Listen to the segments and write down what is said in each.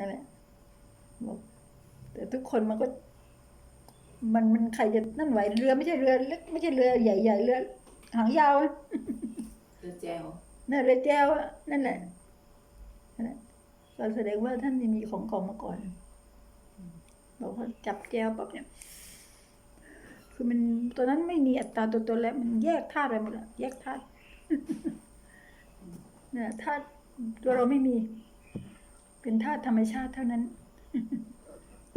นั่นแหละบอกแต่ทุกคนมันก็ มันมันใครจะนั่นไหวเรือไม่ใช่เรือเล็กไม่ใช่เรือใหญ่ๆเรือหางยาวอะเรือแจวนั่นเรือแจ้วอะนั่นแหละนั่นแหละก็แสดงว่าท่านมีของของมาก่อนบอกว่าจับแจ้วปั๊บเนี่ย คือมันตอนนั้นไม่มีอัตราตัวตนแล้ว มันแยกธาตุไปหมดแล้วแยกธาตุเนี่ยธาตุตัวเราไม่มี เป็นธาตุธรรมชาติเท่านั้น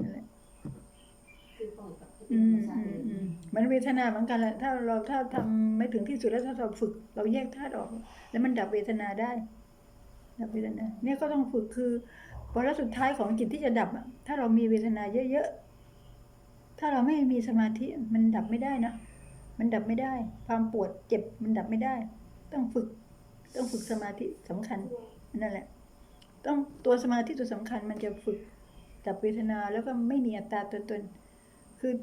นั่นแหละคือปล่อยกับที่อืเป็นมธรรมชาอืติมเลยอืมมันเวทนาเหมือนกันแหละถ้าเราถ้าทำไม่ถึงที่สุดแล้วถ้าเราฝึก เราแยกธาตุออก แล้วมันดับเวทนาได้ ดับเวทนา เนี่ยก็ต้องฝึกคือวาระสุดท้ายของจิตที่จะดับอะถ้าเรามีเวทนาเยอะๆ ถ้าเราไม่มีสมาธิมันดับไม่ได้นะ มันดับไม่ได้ ความปวดเจ็บมันดับไม่ได้ ต้องฝึก ต้องฝึกสมาธิสำคัญนั่นแหละ ต้องตัวสมาธิตัวสำคัญมันจะฝึกดับเวทนาแล้วก็ไม่มีอัตตาตัวตน คือ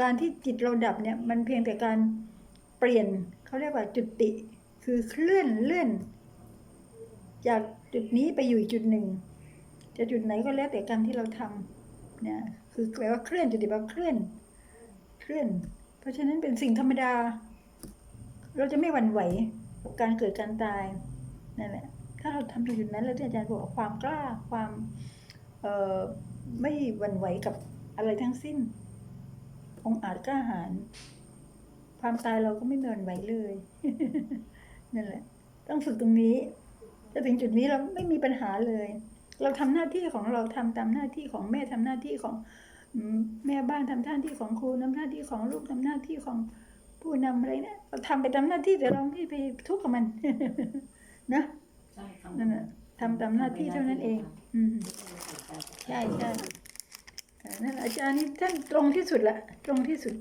การที่จิตเราดับเนี่ยมันเพียงแต่การเปลี่ยนเขาเรียกว่าจุติ คือเคลื่อนเลื่อน จากจุดนี้ไปอยู่อีกจุดหนึ่ง จะจุดไหนก็แล้วแต่กรรมที่เราทำเนี่ยคือแปลว่าเคลื่อนจุติแปลว่าเคลื่อน เคลื่อน เพราะฉะนั้นเป็นสิ่งธรรมดา เราจะไม่หวั่นไหวกับการเกิดการตายนั่นแหละ ถ้าเราทำถึงจุดนั้นแล้วที่อาจารย์บอกความกล้าความเออไม่หวั่นไหวกับอะไรทั้งสิ้น องอาจกล้าหาญความตายเราก็ไม่หวั่นไหวเลยนั่นแหละ ต้องฝึกตรงนี้จะถึงจุดนี้เราไม่มีปัญหาเลย เราทำหน้าที่ของเราทำตามหน้าที่ของแม่ทำหน้าที่ของแม่บ้านทำหน้าที่ของครูทำหน้าที่ของลูกทำหน้าที่ของผู้นำอะไรเนี่ยเราทำไปตามหน้าที่แต่เราไม่ไปทุกข์กับมันนะ นั่นแหละทำตามหน้าที่เท่านั้นเอง อืมใช่ใช่เออนั่นแหละอาจารย์นี่ท่านตรงที่สุดละ ตรงที่สุด